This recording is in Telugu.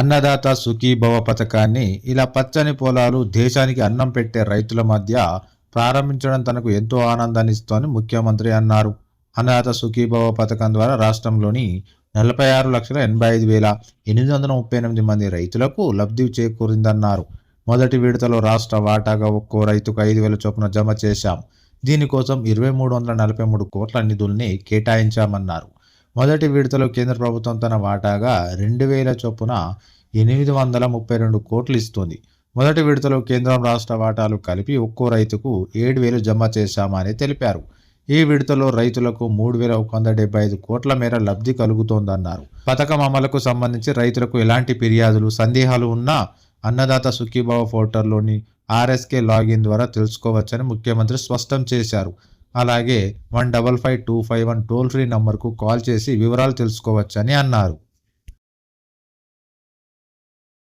అన్నదాత సుఖీభవ పథకాన్ని ఇలా పచ్చని పొలాలు దేశానికి అన్నం పెట్టే రైతుల మధ్య ప్రారంభించడం తనకు ఎంతో ఆనందాన్ని ఇస్తోంది ముఖ్యమంత్రి అన్నారు. అన్నదాత సుఖీభవ పథకం ద్వారా రాష్ట్రంలోని నలభై ఆరు లక్షల ఎనభై ఐదు వేల ఎనిమిది వందల ముప్పై ఎనిమిది మంది రైతులకు లబ్ధి చేకూరిందన్నారు. మొదటి విడతలో రాష్ట్ర వాటాగా ఒక్కో రైతుకు ఐదు వేల చొప్పున జమ చేశాం. దీనికోసం ఇరవై మూడు వందల నలభై మూడు కోట్ల నిధుల్ని కేటాయించామన్నారు. మొదటి విడతలో కేంద్ర ప్రభుత్వం తన వాటాగా రెండు వేల చొప్పున ఎనిమిది వందల ముప్పై రెండు కోట్లు ఇస్తుంది. మొదటి విడతలో కేంద్రం రాష్ట్ర వాటాలు కలిపి ఒక్కో రైతుకు ఏడు వేలు జమ చేశామని తెలిపారు. ఈ విడతలో రైతులకు మూడు వేల ఒక వంద డెబ్బై ఐదు కోట్ల మేర లబ్ధి కలుగుతోందన్నారు. పథకం అమలుకు సంబంధించి రైతులకు ఎలాంటి ఫిర్యాదులు సందేహాలు ఉన్నా అన్నదాత సుఖీభావ పోర్టల్లోని ఆర్ఎస్కే లాగిన్ ద్వారా తెలుసుకోవచ్చని ముఖ్యమంత్రి స్పష్టం చేశారు. అలాగే one double five two five one toll free నంబర్కు కాల్ చేసి వివరాలు తెలుసుకోవచ్చని అన్నారు.